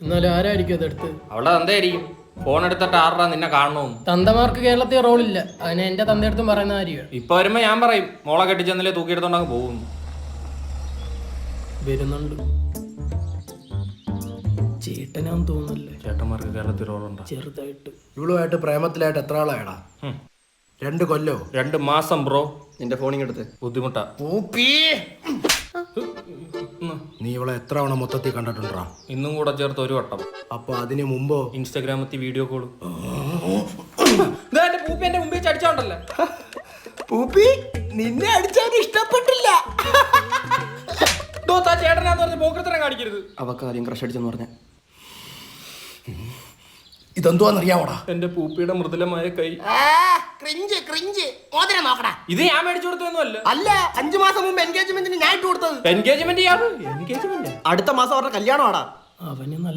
എന്നാലും ആരായിരിക്കും അതെടുത്ത്? അവളെ തന്തയായിരിക്കും. ഫോൺ എടുത്തിട്ട് ആറാ നിന്നെ കാണണമെന്ന് തന്തമാർക്ക് കേരളത്തിൽ റോളില്ല അതിന് എന്റെ തന്തയടുത്തും പറയുന്ന കാര്യമാണ്. ഇപ്പൊ വരുമ്പോ ഞാൻ പറയും മോളെ കെട്ടിച്ചെന്നില്ലേ തൂക്കിയെടുത്തോണ്ടങ്ങ് പോകുന്നു വരുന്നുണ്ട്. ചേട്ടനാന്ന് തോന്നുന്നല്ലേ. ചേട്ടന്മാർക്ക് കേരളത്തിൽ റോളുണ്ടോ ചെറുതായിട്ട്. ഇവളുമായിട്ട് പ്രേമത്തിലായിട്ട് എത്ര ആളായടാ? രണ്ട് കൊല്ലോ. രണ്ട് മാസം ബ്രോ നിന്റെ ഫോണിങ് എടുത്ത്. ബുദ്ധിമുട്ടാ. നീ ഇവളെ എത്ര തവണ മൊത്തത്തിൽ കണ്ടിട്ടുണ്ടാ ഇന്നും കൂടെ ചേർത്ത് ഒരു വട്ടം. അപ്പൊ അതിന് മുമ്പോ? ഇൻസ്റ്റാഗ്രാമത്തിൽ വീഡിയോ കോൾ പൂപ്പി എന്റെ മുമ്പിൽ ചടിച്ചോണ്ടല്ലേ? പൂപ്പി നിന്നെ അടിച്ചാൽ ഇഷ്ടപ്പെട്ടില്ല. ചേട്ടനാന്ന് പറഞ്ഞ് പോക്കൃത്തരം കാണിക്കരുത്. അവക്ക് ആദ്യം ക്രഷ് അടിച്ചെന്ന് പറഞ്ഞ. ഇതെന്തുവാന്നറിയാവോടാ? എന്റെ പൂപ്പിയുടെ മൃദുലമായ കൈ. Cringe cringe. മോതിരം നോക്കടാ. ഇത് ഞാൻ മേടിച്ചു കൊടുത്തതൊന്നുമല്ല. അല്ല അഞ്ചു മാസം മുമ്പ് എൻഗേജ്മെന്റിന് ഞാൻ ഇട്ട് കൊടുത്തത്. എൻഗേജ്മെന്റ് ചെയ്യാറ് എൻഗേജ്മെന്റ് അടുത്ത മാസം അവരുടെ കല്യാണമാടാ. അവന് നല്ല